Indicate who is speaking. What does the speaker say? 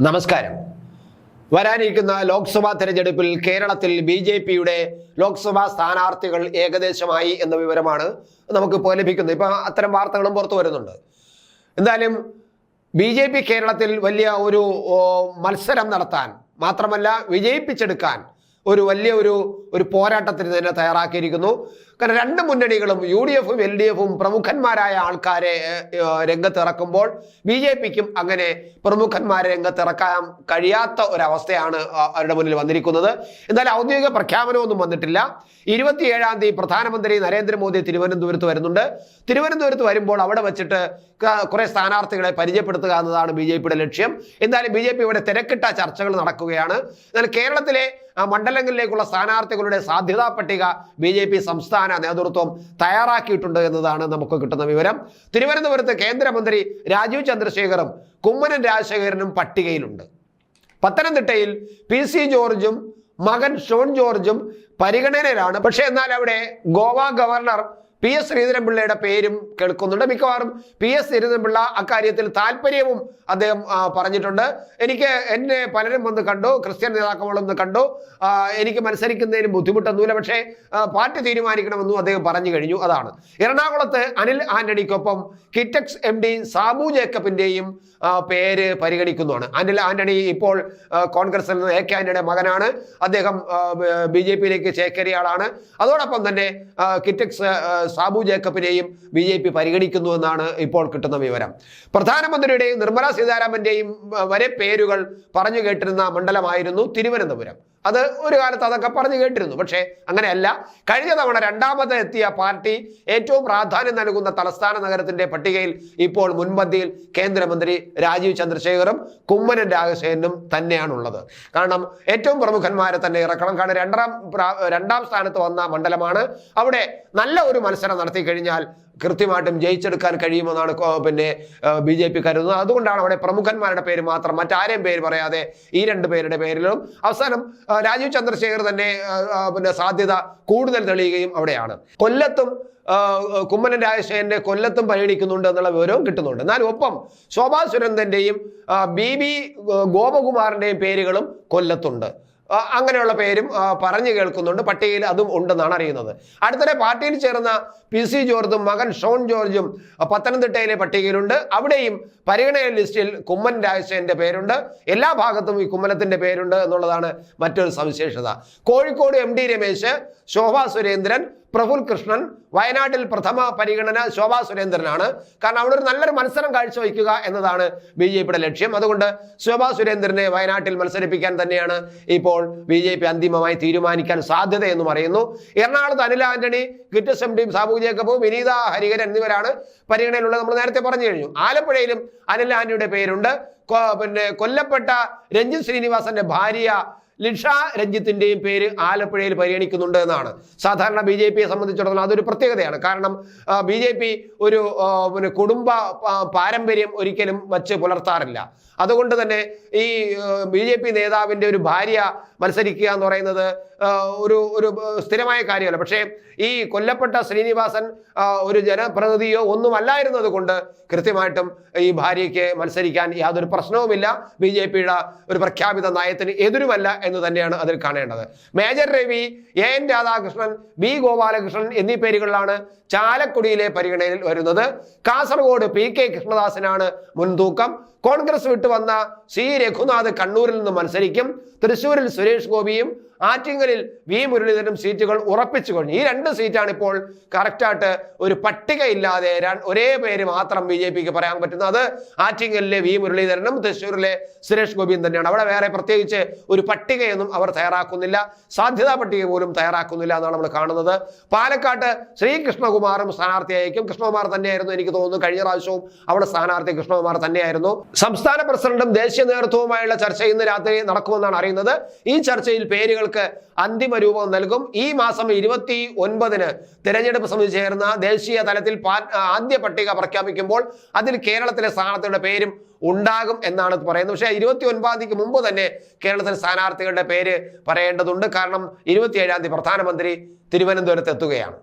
Speaker 1: നമസ്കാരം. വരാനിരിക്കുന്ന ലോക്സഭാ തെരഞ്ഞെടുപ്പിൽ കേരളത്തിൽ ബി ജെ പിയുടെ ലോക്സഭാ സ്ഥാനാർത്ഥികൾ ഏകദേശമായി എന്ന വിവരമാണ് നമുക്ക് ഇപ്പോൾ ലഭിക്കുന്നത്. ഇപ്പം അത്തരം വാർത്തകളും പുറത്തു വരുന്നുണ്ട്. എന്തായാലും ബി ജെ പി കേരളത്തിൽ വലിയ ഒരു മത്സരം നടത്താൻ മാത്രമല്ല വിജയിപ്പിച്ചെടുക്കാൻ ഒരു വലിയ ഒരു ഒരു പോരാട്ടത്തിന് തന്നെ തയ്യാറാക്കിയിരിക്കുന്നു. കാരണം രണ്ട് മുന്നണികളും യു ഡി എഫും എൽ ഡി എഫും പ്രമുഖന്മാരായ ആൾക്കാരെ രംഗത്ത് രംഗത്തിറക്കുമ്പോൾ ബി ജെ പിക്കും അങ്ങനെ പ്രമുഖന്മാരെ രംഗത്തിറക്കാൻ കഴിയാത്ത ഒരവസ്ഥയാണ് അവരുടെ മുന്നിൽ വന്നിരിക്കുന്നത്. എന്നാൽ ഔദ്യോഗിക പ്രഖ്യാപനമൊന്നും വന്നിട്ടില്ല. ഇരുപത്തിയേഴാം തീയതി പ്രധാനമന്ത്രി നരേന്ദ്രമോദി തിരുവനന്തപുരത്ത് വരുന്നുണ്ട്. തിരുവനന്തപുരത്ത് വരുമ്പോൾ അവിടെ വെച്ചിട്ട് കുറെ സ്ഥാനാർത്ഥികളെ പരിചയപ്പെടുത്തുക എന്നതാണ് ബി ജെ പിയുടെ ലക്ഷ്യം. എന്തായാലും ബി ജെ പി ഇവിടെ തിരക്കിട്ട ചർച്ചകൾ നടക്കുകയാണ്. എന്നാൽ കേരളത്തിലെ മണ്ഡലങ്ങളിലേക്കുള്ള സ്ഥാനാർത്ഥികളുടെ സാധ്യതാ പട്ടിക ബി ജെ പി സംസ്ഥാന നേതൃത്വം തയ്യാറാക്കിയിട്ടുണ്ട് എന്നതാണ് നമുക്ക് കിട്ടുന്ന വിവരം. തിരുവനന്തപുരത്ത് കേന്ദ്രമന്ത്രി രാജീവ് ചന്ദ്രശേഖറും കുമ്മനം രാജശേഖരനും പട്ടികയിലുണ്ട്. പത്തനംതിട്ടയിൽ പി സി ജോർജും മകൻ ഷോൺ ജോർജും പരിഗണനയിലാണ്. പക്ഷേ എന്നാൽ അവിടെ ഗോവ ഗവർണർ പി എസ് ശ്രീധരൻപിള്ളയുടെ പേരും കേൾക്കുന്നുണ്ട്. മിക്കവാറും പി എസ് ശ്രീധരൻപിള്ള അക്കാര്യത്തിൽ താല്പര്യവും അദ്ദേഹം പറഞ്ഞിട്ടുണ്ട്. എനിക്ക് എന്നെ പലരും വന്ന് കണ്ടു ക്രിസ്ത്യൻ നേതാക്കളൊന്ന് കണ്ടു. എനിക്ക് മത്സരിക്കുന്നതിന് ബുദ്ധിമുട്ടൊന്നുമില്ല. പക്ഷേ പാർട്ടി തീരുമാനിക്കണമെന്നും അദ്ദേഹം പറഞ്ഞു കഴിഞ്ഞു. അതാണ്. എറണാകുളത്ത് അനിൽ ആന്റണിക്കൊപ്പം കിറ്റക്സ് എം ഡി സാബു ജേക്കബിന്റെയും ആ, പേര് പരിഗണിക്കുന്നതാണ് അനിൽ ആന്റണി ഇപ്പോൾ കോൺഗ്രസിൽ നിന്ന് എ കെ ആന്റണിയുടെ മകനാണ്. അദ്ദേഹം ബി ജെ പിയിലേക്ക് ചേക്കേറിയ ആളാണ്. അതോടൊപ്പം തന്നെ കിറ്റക്സ് സാബു ജേക്കബിനെയും ബി ജെ പി പരിഗണിക്കുന്നു എന്നാണ് ഇപ്പോൾ കിട്ടുന്ന വിവരം. പ്രധാനമന്ത്രിയുടെയും നിർമ്മല സീതാരാമന്റെയും വരെ പേരുകൾ പറഞ്ഞു കേട്ടിരുന്ന മണ്ഡലമായിരുന്നു തിരുവനന്തപുരം. അത് ഒരു കാലത്ത് അതൊക്കെ പറഞ്ഞു കേട്ടിരുന്നു. പക്ഷേ അങ്ങനെയല്ല. കഴിഞ്ഞ തവണ രണ്ടാമത് എത്തിയ പാർട്ടി ഏറ്റവും പ്രാധാന്യം നൽകുന്ന തലസ്ഥാന നഗരത്തിന്റെ പട്ടികയിൽ ഇപ്പോൾ മുൻപന്തിയിൽ കേന്ദ്രമന്ത്രി രാജീവ് ചന്ദ്രശേഖറും കുമ്മനം രാജശേഖരനും തന്നെയാണുള്ളത്. കാരണം ഏറ്റവും പ്രമുഖന്മാരെ തന്നെ ഇറക്കണം. കാരണം രണ്ടാം രണ്ടാം സ്ഥാനത്ത് വന്ന മണ്ഡലമാണ്. അവിടെ നല്ല ഒരു മത്സരം നടത്തി കഴിഞ്ഞാൽ കൃത്യമായിട്ടും ജയിച്ചെടുക്കാൻ കഴിയുമെന്നാണ് പിന്നെ ബി ജെ പി കരുതുന്നത്. അതുകൊണ്ടാണ് അവിടെ പ്രമുഖന്മാരുടെ പേര് മാത്രം മറ്റാരെയും പേര് പറയാതെ ഈ രണ്ട് പേരുടെ പേരിലും അവസാനം രാജീവ് ചന്ദ്രശേഖർ തന്നെ പിന്നെ സാധ്യത കൂടുതൽ തെളിയുകയും അവിടെയാണ്. കൊല്ലത്തും കുമ്മനൻ കുമ്മനം രാജശേഖരന്റെ കൊല്ലത്തും പരിഗണിക്കുന്നുണ്ട് എന്നുള്ള വിവരവും കിട്ടുന്നുണ്ട്. എന്നാൽ ഒപ്പം ശോഭാ സുരന്ദന്റെയും ബി ബി ഗോപകുമാറിന്റെയും പേരുകളും കൊല്ലത്തുണ്ട്. അങ്ങനെയുള്ള പേരും പറഞ്ഞു കേൾക്കുന്നുണ്ട്. പട്ടികയിൽ അതും ഉണ്ടെന്നാണ് അറിയുന്നത്. അടുത്തിടെ പാർട്ടിയിൽ ചേർന്ന പി സി ജോർജും മകൻ ഷോൺ ജോർജും പത്തനംതിട്ടയിലെ പട്ടികയിലുണ്ട്. അവിടെയും പരിഗണന ലിസ്റ്റിൽ കുമ്മൻ രാജശേഖരന്റെ പേരുണ്ട്. എല്ലാ ഭാഗത്തും ഈ കുമ്മനത്തിന്റെ പേരുണ്ട് എന്നുള്ളതാണ് മറ്റൊരു സവിശേഷത. കോഴിക്കോട് എം ഡി രമേശ് ശോഭാ സുരേന്ദ്രൻ പ്രഫുൽ കൃഷ്ണൻ വയനാട്ടിൽ പ്രഥമ പരിഗണന ശോഭാ സുരേന്ദ്രനാണ്. കാരണം അവിടെ ഒരു നല്ലൊരു മത്സരം കാഴ്ചവെക്കുക എന്നതാണ് ബി ജെ പിയുടെ ലക്ഷ്യം. അതുകൊണ്ട് ശോഭാ സുരേന്ദ്രനെ വയനാട്ടിൽ മത്സരിപ്പിക്കാൻ തന്നെയാണ് ഇപ്പോൾ ബി ജെ പി അന്തിമമായി തീരുമാനിക്കാൻ സാധ്യത എന്ന് പറയുന്നു എറണാകുളത്ത് അനിൽ ആന്റണി കിറ്റസ് എം ഡിയും സാബു ജേക്കബും വിനീത ഹരികരൻ എന്നിവരാണ് പരിഗണനയിലുള്ളത്. നമ്മൾ നേരത്തെ പറഞ്ഞു കഴിഞ്ഞു. ആലപ്പുഴയിലും അനിൽ ആന്റണിയുടെ പേരുണ്ട്. പിന്നെ കൊല്ലപ്പെട്ട രഞ്ജിത് ശ്രീനിവാസന്റെ ഭാര്യ ലിഷ രഞ്ജിത്തിന്റെയും പേര് ആലപ്പുഴയിൽ പരിഗണിക്കുന്നുണ്ട് എന്നാണ്. സാധാരണ ബി ജെ പിയെ സംബന്ധിച്ചിടത്തോളം അതൊരു പ്രത്യേകതയാണ്. കാരണം ബി ജെ പി ഒരു പിന്നെ കുടുംബ പാരമ്പര്യം ഒരിക്കലും വച്ച് പുലർത്താറില്ല. അതുകൊണ്ട് തന്നെ ഈ ബി ജെ പി നേതാവിന്റെ ഒരു ഭാര്യ മത്സരിക്കുക എന്ന് പറയുന്നത് ഒരു ഒരു സ്ഥിരമായ കാര്യമല്ല. പക്ഷേ ഈ കൊല്ലപ്പെട്ട ശ്രീനിവാസൻ ഒരു ജനപ്രതിനിധിയോ ഒന്നും അല്ലായിരുന്നത് കൊണ്ട് കൃത്യമായിട്ടും ഈ ഭാര്യയ്ക്ക് മത്സരിക്കാൻ യാതൊരു പ്രശ്നവുമില്ല. ബി ജെ പിയുടെ ഒരു പ്രഖ്യാപിത നയത്തിന് എതിരുമല്ല എന്ന് തന്നെയാണ് അതിൽ കാണേണ്ടത്. Major Ravi N Radhakrishnan B Gopalakrishnan എന്നീ പേരുകളിലാണ് ചാലക്കുടിയിലെ പരിഗണനയിൽ വരുന്നത്. കാസർഗോഡ് പി കെ കൃഷ്ണദാസനാണ് മുൻതൂക്കം. കോൺഗ്രസ് വിട്ടുവന്ന സി രഘുനാഥ് കണ്ണൂരിൽ നിന്ന് മത്സരിക്കും. തൃശൂരിൽ സുരേഷ് ഗോപിയും ആറ്റിങ്ങലിൽ വി മുരളീധരനും സീറ്റുകൾ ഉറപ്പിച്ചു കഴിഞ്ഞു. ഈ രണ്ട് സീറ്റാണ് ഇപ്പോൾ കറക്റ്റായിട്ട് ഒരു പട്ടികയില്ലാതെ ഒരേ പേര് മാത്രം ബി ജെ പിക്ക് പറയാൻ പറ്റുന്നത്. അത് ആറ്റിങ്ങലിലെ വി മുരളീധരനും തൃശ്ശൂരിലെ സുരേഷ് ഗോപിയും തന്നെയാണ്. അവിടെ വേറെ പ്രത്യേകിച്ച് ഒരു പട്ടികയൊന്നും അവർ തയ്യാറാക്കുന്നില്ല. സാധ്യതാ പട്ടിക പോലും തയ്യാറാക്കുന്നില്ല എന്നാണ് നമ്മൾ കാണുന്നത്. പാലക്കാട്ട് ശ്രീകൃഷ്ണകുമാറും സ്ഥാനാർത്ഥിയായിരിക്കും കൃഷ്ണകുമാർ തന്നെയായിരുന്നു എനിക്ക് തോന്നുന്നു കഴിഞ്ഞ പ്രാവശ്യവും അവിടെ സ്ഥാനാർത്ഥി കൃഷ്ണകുമാർ തന്നെയായിരുന്നു. സംസ്ഥാന പ്രസിഡന്റും ദേശീയ നേതൃത്വവുമായുള്ള ചർച്ച ഇന്ന് രാത്രി നടക്കുമെന്നാണ് അറിയുന്നത്. ഈ ചർച്ചയിൽ പേരുകൾക്ക് അന്തിമ രൂപം നൽകും. ഈ മാസം ഇരുപത്തി ഒൻപതിന് തിരഞ്ഞെടുപ്പ് സമിതി ചേർന്ന ദേശീയ തലത്തിൽ ആദ്യ പട്ടിക പ്രഖ്യാപിക്കുമ്പോൾ അതിൽ കേരളത്തിലെ സ്ഥാനാർത്ഥികളുടെ പേരും ഉണ്ടാകും എന്നാണ് പറയുന്നത്. പക്ഷേ ഇരുപത്തി ഒൻപതാം തീയതിക്ക് മുമ്പ് തന്നെ കേരളത്തിലെ സ്ഥാനാർത്ഥികളുടെ പേര് പറയേണ്ടതുണ്ട്. കാരണം ഇരുപത്തിയേഴാം തീയതി പ്രധാനമന്ത്രി തിരുവനന്തപുരത്ത് എത്തുകയാണ്.